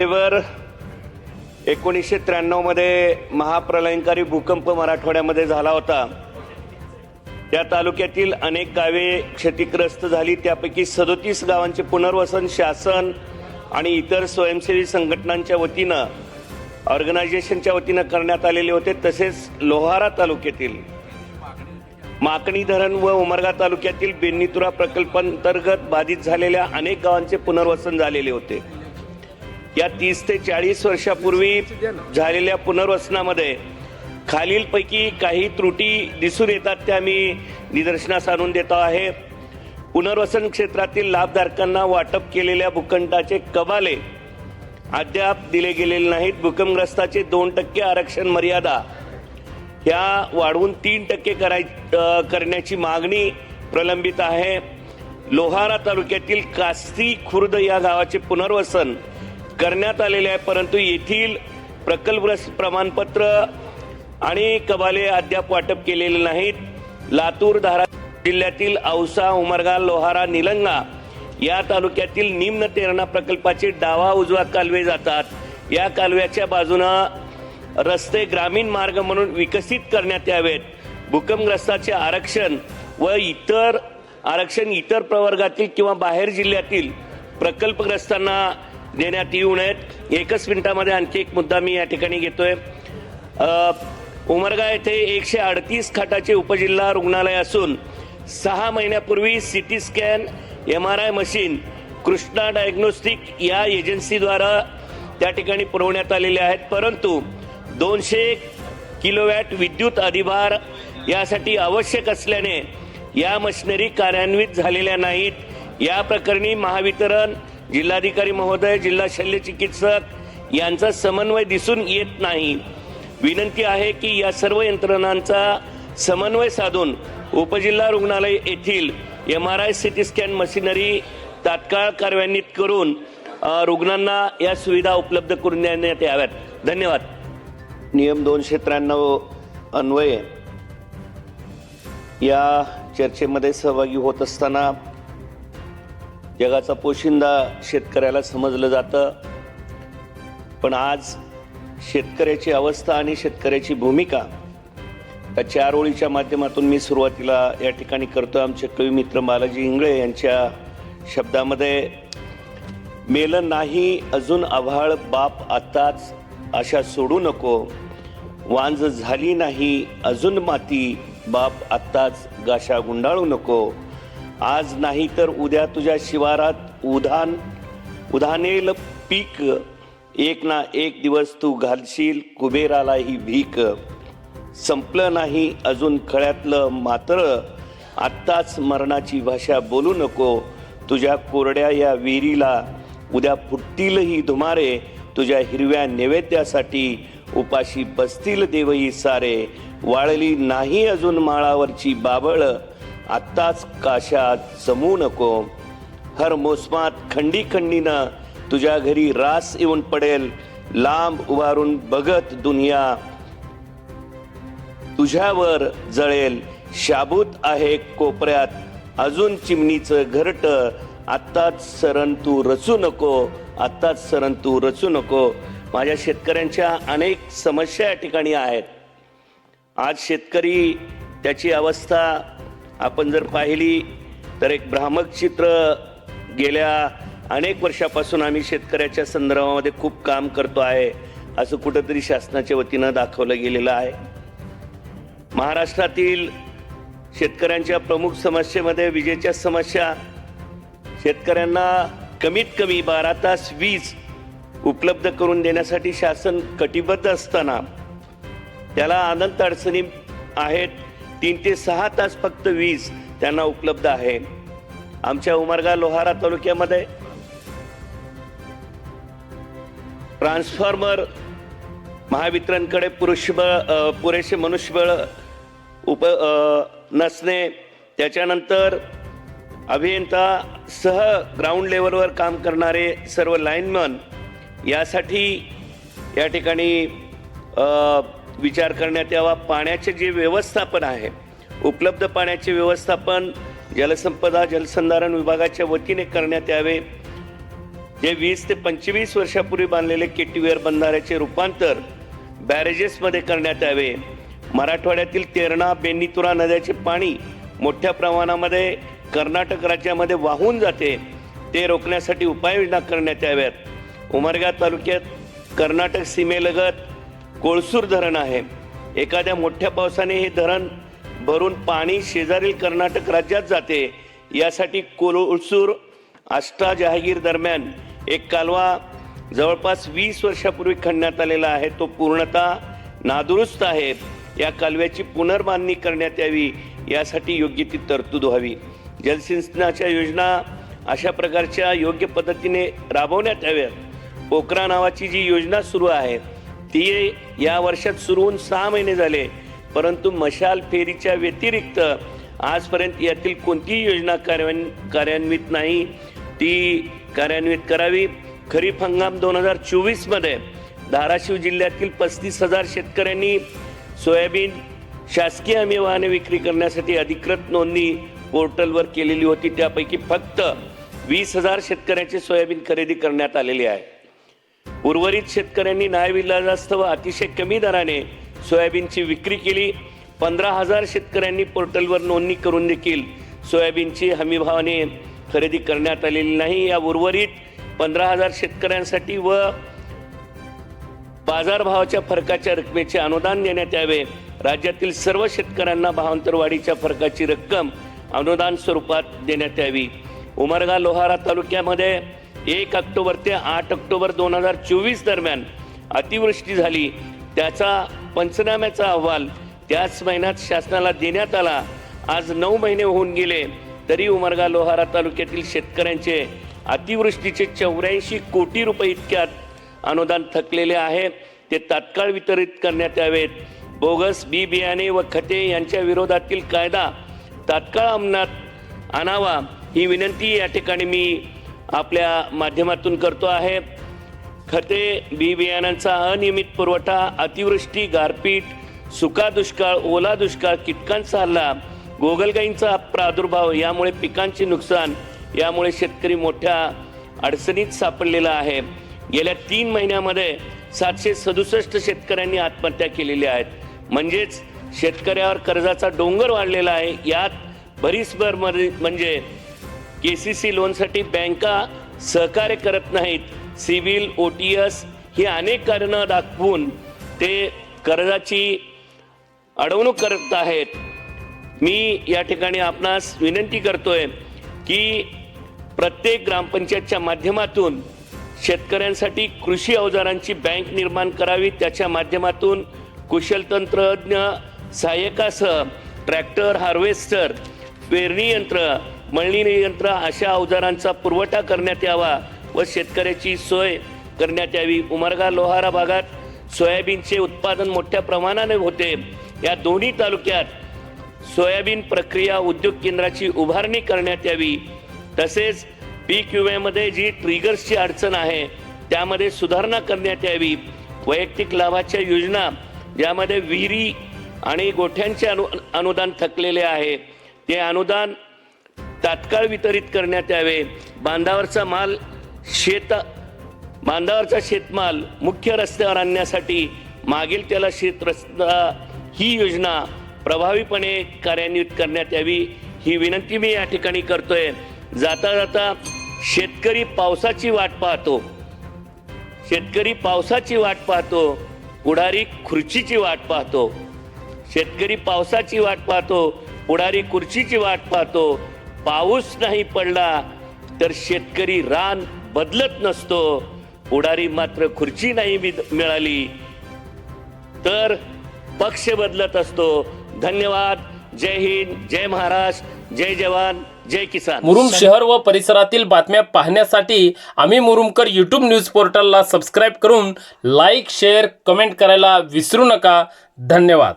वर एकोणीसशे त्र्याण्णवमध्ये महाप्रलयंकारी भूकंप मराठवाड्यामध्ये झाला होता. त्या तालुक्यातील अनेक गावे क्षतिग्रस्त झाली. त्यापैकी सदोतीस गावांचे पुनर्वसन शासन आणि इतर स्वयंसेवी संघटनांच्या वतीनं ऑर्गनायझेशनच्या वतीनं करण्यात आलेले होते. तसेच लोहारा तालुक्यातील माकणी धरण व उमरगा तालुक्यातील बेन्नीतुरा प्रकल्पांतर्गत बाधित झालेल्या अनेक गावांचे पुनर्वसन झालेले होते. या तीस ते चाळीस वर्षापूर्वी झालेल्या पुनर्वसनामध्ये खालीलपैकी काही त्रुटी दिसून येतात त्या मी निदर्शनास आणून देतो आहे. पुनर्वसन क्षेत्रातील लाभधारकांना वाटप केलेल्या भूखंडाचे कबाले अद्याप दिले गेलेले नाहीत. भूकंपग्रस्ताचे दोन टक्के आरक्षण मर्यादा ह्या वाढवून तीन टक्के कराय करण्याची मागणी प्रलंबित आहे. लोहारा तालुक्यातील कास्ती खुर्द या गावाचे पुनर्वसन करण्यात आलेले आहे परंतु येथील प्रकल्पग्रस्त प्रमाणपत्र आणि कबाले अद्याप वाटप केलेले नाहीत. लातूर धारा जिल्ह्यातील औसा उमरगा लोहारा निलंगा या तालुक्यातील निम्न तेरणा प्रकल्पाचे डावा उजवा कालवे जातात. या कालव्याच्या बाजूनं रस्ते ग्रामीण मार्ग म्हणून विकसित करण्यात यावेत. भूकंपग्रस्ताचे आरक्षण व इतर आरक्षण इतर प्रवर्गातील किंवा बाहेर जिल्ह्यातील प्रकल्पग्रस्तांना देण्यात येऊ नयेत. एकच मिनिटामध्ये आणखी एक मुद्दा मी या ठिकाणी घेतोय. उमरगा येथे एकशे अडतीस खाटाचे उपजिल्हा रुग्णालय असून सहा महिन्यापूर्वी CT scan M R I machine Krishna diagnostic या एजन्सीद्वारा त्या ठिकाणी पुरवण्यात आलेले आहेत. परंतु दोनशे किलोवॅट विद्युत अधिभार यासाठी आवश्यक असल्याने या मशिनरी कार्यान्वित झालेल्या नाहीत. या प्रकरणी महावितरण जिल्हाधिकारी महोदय जिल्हा शल्य चिकित्सक यांचा समन्वय दिसून येत नाही. विनंती आहे की या सर्व यंत्रणांचा समन्वय साधून उपजिल्हा रुग्णालय येथील M R I CT scan machinery तात्काळ कार्यान्वित करून रुग्णांना या सुविधा उपलब्ध करून देण्यात याव्यात. धन्यवाद. नियम दोनशे त्र्याण्णव अन्वये या चर्चेमध्ये सहभागी होत असताना जगाचा पोशिंदा शेतकऱ्याला समजलं जातं. पण आज शेतकऱ्याची अवस्था आणि शेतकऱ्याची भूमिका त्या चार ओळीच्या माध्यमातून मी सुरुवातीला या ठिकाणी करतो आमचे कवी मित्र बालाजी इंगळे यांच्या शब्दामध्ये मेलं नाही अजून आभाळ बाप आताच आशा सोडू नको. वांज झाली नाही अजून माती बाप आत्ताच गाशा गुंडाळू नको. आज नाही तर उद्या तुझ्या शिवारात उधान उधानेल पीक. एक ना एक दिवस तू घालशील कुबेराला ही भीक. संपलं नाही अजून खळ्यातलं मात्र. आत्ताच मरणाची भाषा बोलू नको. तुझ्या कोरड्या या विहिरीला उद्या फुटतीलही धुमारे. तुझ्या हिरव्या नैवेद्यासाठी उपाशी बसतील देवही सारे. वाळली नाही अजून माळावरची बाबळ. आत्ताच काशात जमू नको. हर मोसमात खंडी खंडीनं तुझ्या घरी रास येऊन पडेल. लांब उभारून बघत दुनिया. तुझ्यावर जळेल. शाबूत आहे कोपऱ्यात. अजून चिमणीचं घरट. आत्ताच सरण तू रचू नको. आत्ताच सरण तू रचू नको. माझ्या शेतकऱ्यांच्या अनेक समस्या या ठिकाणी आहेत. आज शेतकरी त्याची अवस्था आपण जर पाहिली तर एक भ्रामक चित्र गेल्या अनेक वर्षापासून आम्ही शेतकऱ्याच्या संदर्भामध्ये खूप काम करतो आहे असं कुठंतरी शासनाच्या वतीनं दाखवलं गेलेलं आहे. महाराष्ट्रातील शेतकऱ्यांच्या प्रमुख समस्येमध्ये विजेच्या समस्या शेतकऱ्यांना कमीत कमी बारा तास वीज उपलब्ध करून देण्यासाठी शासन कटिबद्ध असताना त्याला अनंत अडचणी आहेत तीन ते सहा तास फक्त वीज त्यांना उपलब्ध आहे. आमच्या उमरगा लोहारा तालुक्यामध्ये ट्रान्सफॉर्मर महावितरणकडे पुरुषबळ पुरेसे मनुष्यबळ उप नसणे त्याच्यानंतर अभियंता सह ग्राउंड लेवलवर काम करणारे सर्व लाईनमन यासाठी या ठिकाणी विचार करण्यात यावा. पाण्याचे जे व्यवस्थापन आहे उपलब्ध पाण्याचे व्यवस्थापन जलसंपदा जलसंधारण विभागाच्या वतीने करण्यात यावे. जे वीस ते पंचवीस वर्षापूर्वी बांधलेले केटीवेअर बंधाऱ्याचे रूपांतर बॅरेजेसमध्ये करण्यात यावे. मराठवाड्यातील तेरणा बेनीतुरा नद्याचे पाणी मोठ्या प्रमाणामध्ये कर्नाटक राज्यामध्ये वाहून जाते. ते रोखण्यासाठी उपाययोजना करण्यात याव्यात. उमरगा तालुक्यात कर्नाटक सीमेलगत कोळसूर धरण आहे. एखाद्या मोठ्या पावसाने हे धरण भरून पाणी शेजारील कर्नाटक राज्यात जाते. यासाठी कोळसूर आष्टा जहागीर दरम्यान एक कालवा जवळपास वीस वर्षापूर्वी खणण्यात आलेला आहे. तो पूर्णतः नादुरुस्त आहे. या कालव्याची पुनर्बांधणी करण्यात यावी यासाठी योग्य ती तरतूद व्हावी. जलसिंचनाच्या योजना अशा प्रकारच्या योग्य पद्धतीने राबवण्यात याव्यात. पोकरा नावाची जी योजना सुरू आहे ती या वर्षात सुरू होऊन सहा महिने झाले. परंतु मशाल फेरीच्या व्यतिरिक्त आजपर्यंत यातील कोणतीही योजना कार्यान कार्यान्वित नाही. ती कार्यान्वित करावी. खरीप हंगाम दोन हजार चोवीसमध्ये धाराशिव जिल्ह्यातील पस्तीस हजार शेतकऱ्यांनी सोयाबीन शासकीय हमी वाहने विक्री करण्यासाठी अधिकृत नोंदणी पोर्टलवर केलेली होती. त्यापैकी फक्त वीस हजार शेतकऱ्यांची सोयाबीन खरेदी करण्यात आलेली आहे. उर्वरित शेतकऱ्यांनी न्यायविलाजास्तव अतिशय कमी दराने सोयाबीनची विक्री केली. पंधरा हजार शेतकऱ्यांनी पोर्टलवर नोंदणी करून देखील सोयाबीनची हमीभावाने खरेदी करण्यात आलेली नाही. या उर्वरित पंधरा हजार शेतकऱ्यांसाठी व बाजारभावाच्या फरकाच्या रकमेचे अनुदान देण्यात यावे. राज्यातील सर्व शेतकऱ्यांना भावांतरवाढीच्या फरकाची रक्कम अनुदान स्वरूपात देण्यात यावी. उमरगा लोहारा तालुक्यामध्ये एक ऑक्टोबर ते आठ ऑक्टोबर दोन हजार चोवीस दरम्यान अतिवृष्टी झाली. त्याचा पंचनाम्याचा अहवाल त्याच महिन्यात शासनाला देण्यात आला. आज नऊ महिने होऊन गेले तरी उमरगा लोहारा तालुक्यातील शेतकऱ्यांचे अतिवृष्टीचे चौऱ्याऐंशी कोटी रुपये इतक्यात अनुदान थकलेले आहे. ते तात्काळ वितरित करण्यात यावेत. बोगस बी बियाणे व खते यांच्या विरोधातील कायदा तात्काळ अंमलात आणावा ही विनंती या ठिकाणी मी आपल्या माध्यमातून करतो आहे. खते बी बियाणांचा अनियमित पुरवठा अतिवृष्टी गारपीट सुका दुष्काळ ओला दुष्काळ कीटकांचा हल्ला गोगलगाईंचा प्रादुर्भाव यामुळे पिकांचे नुकसान यामुळे शेतकरी मोठ्या अडचणीत सापडलेला आहे. गेल्या तीन महिन्यामध्ये सातशे सदुसष्ट शेतकऱ्यांनी आत्महत्या केलेल्या आहेत. म्हणजेच शेतकऱ्यावर कर्जाचा डोंगर वाढलेला आहे. यात भरीसभरमध्ये म्हणजे के सी सी लोनसाठी बँका सहकार्य करत नाहीत. सिव्हिल ओ टी एस ही अनेक कारणं दाखवून ते कर्जाची अडवणूक करत आहेत. मी या ठिकाणी आपणास विनंती करतोय की प्रत्येक ग्रामपंचायतच्या माध्यमातून शेतकऱ्यांसाठी कृषी अवजारांची बँक निर्माण करावी त्याच्या माध्यमातून कुशल तंत्रज्ञ सहाय्यकासह ट्रॅक्टर हार्वेस्टर पेरणी यंत्र मळणी यंत्र अशा अवजारांचा पुरवठा करण्यात यावा व शेतकऱ्याची सोय करण्यात यावी. उमरगा लोहारा भागात सोयाबीनचे उत्पादन मोठ्या प्रमाणाने होते. या दोन्ही तालुक्यात सोयाबीन प्रक्रिया उद्योग केंद्राची उभारणी करण्यात यावी. तसेच पीक विम्यामध्ये जी ट्रिगर्सची अडचण आहे त्यामध्ये सुधारणा करण्यात यावी. वैयक्तिक लाभाच्या योजना ज्यामध्ये विहिरी आणि गोठ्यांचे अनु अनुदान थकलेले आहे. ते अनुदान तात्काळ वितरित करण्यात यावे. बांधावरचा माल शेत बांधावरचा शेतमाल मुख्य रस्त्यावर आणण्यासाठी मागील त्याला शेत रस्ता ही योजना प्रभावीपणे कार्यान्वित करण्यात यावी ही विनंती मी या ठिकाणी करतोय. जाता जाता शेतकरी पावसाची वाट पाहतो. शेतकरी पावसाची वाट पाहतो पुढारी खुर्चीची वाट पाहतो. शेतकरी पावसाची वाट पाहतो पुढारी खुर्चीची वाट पाहतो पाऊस नाही पडला तर शेतकरी रान बदलत नसतो. पुढारी मात्र खुर्ची नाही मिळाली. तर पक्ष बदलत असतो. धन्यवाद. जय हिंद. जय महाराष्ट्र. जय जवान. जय किसान. मुरुम शहर व परिसरातील बातम्या पाहण्यासाठी आम्ही मुरुमकर यूट्यूब न्यूज पोर्टलला सबस्क्राईब करून लाईक शेअर कमेंट करायला विसरू नका. धन्यवाद.